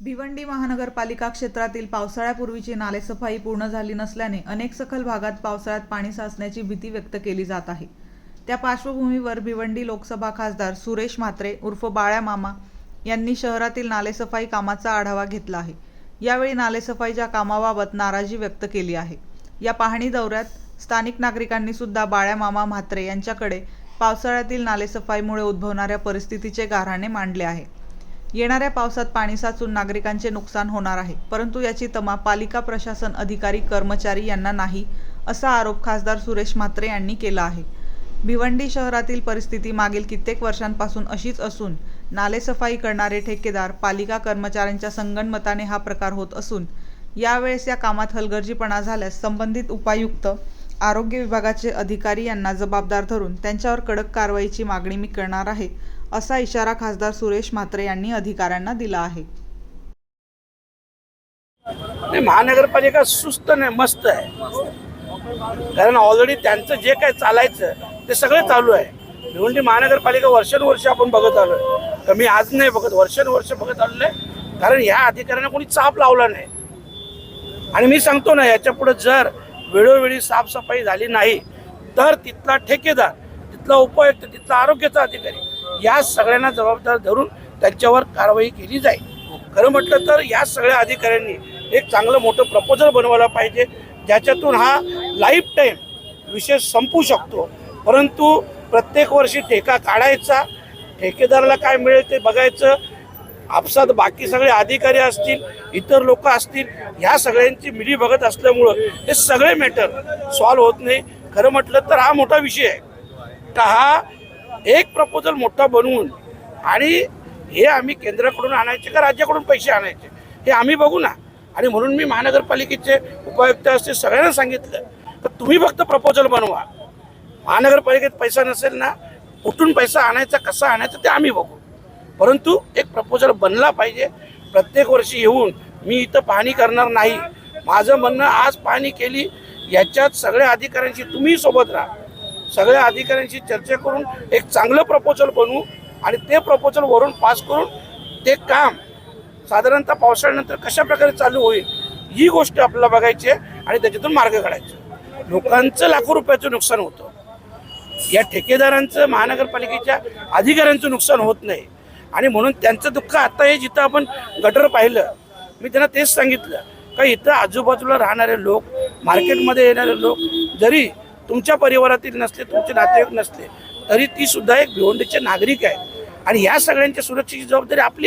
भिवंडी महानगरपालिका क्षेत्रातील पावसाळ्यापूर्वीची नालेसफाई पूर्ण झाली नसल्याने अनेक सखल भागात पावसाळ्यात पाणी साचण्याची भीती व्यक्त केली जात आहे. त्या पार्श्वभूमीवर भिवंडी लोकसभा खासदार सुरेश म्हात्रे उर्फ बाळ्या मामा यांनी शहरातील नालेसफाई कामाचा आढावा घेतला आहे. यावेळी नालेसफाईच्या कामाबाबत नाराजी व्यक्त केली आहे. या पाहणी दौऱ्यात स्थानिक नागरिकांनी सुद्धा बाळ्या मामा म्हात्रे यांच्याकडे पावसाळ्यातील नालेसफाईमुळे उद्भवणाऱ्या परिस्थितीचे गाऱ्हाणे मांडले आहे. येणाऱ्या पावसात पाणी साचून नागरिकांचे नुकसान होणार आहे परंतु याची तमा पालिका प्रशासन अधिकारी कर्मचारी यांना नाही असा आरोप खासदार सुरेश म्हात्रे यांनी केला आहे. भिवंडी शहरातील परिस्थिती मागील कित्येक वर्षांपासून अशीच असून नालेसफाई करणारे ठेकेदार पालिका कर्मचाऱ्यांच्या संगणमताने हा प्रकार होत असून यावेळेस या कामात हलगर्जीपणा झाल्यास संबंधित उपायुक्त आरोग्य विभागाचे अधिकारी यांना जबाबदार धरून त्यांच्यावर कडक कारवाईची मागणी मी करणार आहे असा इशारा खासदार सुरेश म्हात्रे यांनी अधिकाऱ्यांना दिला आहे. नाही महानगरपालिका सुस्त नाही मस्त आहे. कारण ऑलरेडी त्यांचं जे काय चालायचं ते सगळं चालू आहे. भिवंडी महानगरपालिका वर्षानुवर्ष आपण बघत आलो तर मी आज नाही बघत वर्षानुवर्ष बघत आलेलं आहे. कारण ह्या अधिकाऱ्यांना कोणी चाप लावला नाही. आणि मी सांगतो ना याच्यापुढे जर वेळोवेळी साफसफाई झाली नाही तर तिथला ठेकेदार तिथला उपायुक्त तिथला आरोग्याचा अधिकारी या सगळ्यांना जबाबदार धरून त्यांच्यावर कारवाई केली जाईल. खरं म्हटलं तर या सगळ्या अधिकाऱ्यांनी एक चांगलं मोठं प्रपोजल बनवायला पाहिजे ज्याच्यातून हा लाईफ टाईम विषय संपू शकतो. परंतु प्रत्येक वर्षी ठेका काढायचा ठेकेदाराला काय मिळेल ते बघायचं आपसात बाकी सगळे अधिकारी असतील इतर लोक असतील ह्या सगळ्यांची मिली बघत असल्यामुळं हे सगळे मॅटर सॉल्व्ह होत नाही. खरं म्हटलं तर हा मोठा विषय आहे. का हा एक प्रपोजल मोठा बनवून आणि हे आम्ही केंद्राकडून आणायचे का राज्याकडून पैसे आणायचे हे आम्ही बघू ना. आणि म्हणून मी महानगरपालिकेचे उपायुक्त असतील सगळ्यांना सांगितलं तर तुम्ही फक्त प्रपोजल बनवा. महानगरपालिकेत पैसा नसेल ना कुठून पैसा आणायचा कसा आणायचा ते आम्ही बघू. परंतु एक प्रपोजल बनला पाहिजे. प्रत्येक वर्षी येऊन मी इथं पाहणी करणार नाही. माझं म्हणणं आज पाहणी केली याच्यात सगळ्या अधिकाऱ्यांशी तुम्ही सोबत राहा. सगळ्या अधिकाऱ्यांशी चर्चा करून एक चांगलं प्रपोजल बनवू आणि ते प्रपोजल वरून पास करून ते काम साधारणतः पावसाळ्यानंतर कशा प्रकारे चालू होईल ही गोष्ट आपल्याला बघायची आहे आणि त्याच्यातून मार्ग काढायचे. लोकांचं लाखो रुपयाचं नुकसान होतं. या ठेकेदारांचं महानगरपालिकेच्या अधिकाऱ्यांचं नुकसान होत नाही. आणि म्हणून त्यांचं दुःख आता हे जिथं आपण गटर पाहिलं मी त्यांना तेच सांगितलं का इथं आजूबाजूला राहणारे लोक मार्केटमध्ये येणारे लोक जरी तुमच्या परिवारातील नसले तुमचे नातेवाईक नसले तरी ती सुद्धा एक भिवंडीचे नागरिक आहे आणि या सगळ्यांच्या सुरक्षेची जबाबदारी आपली आहे.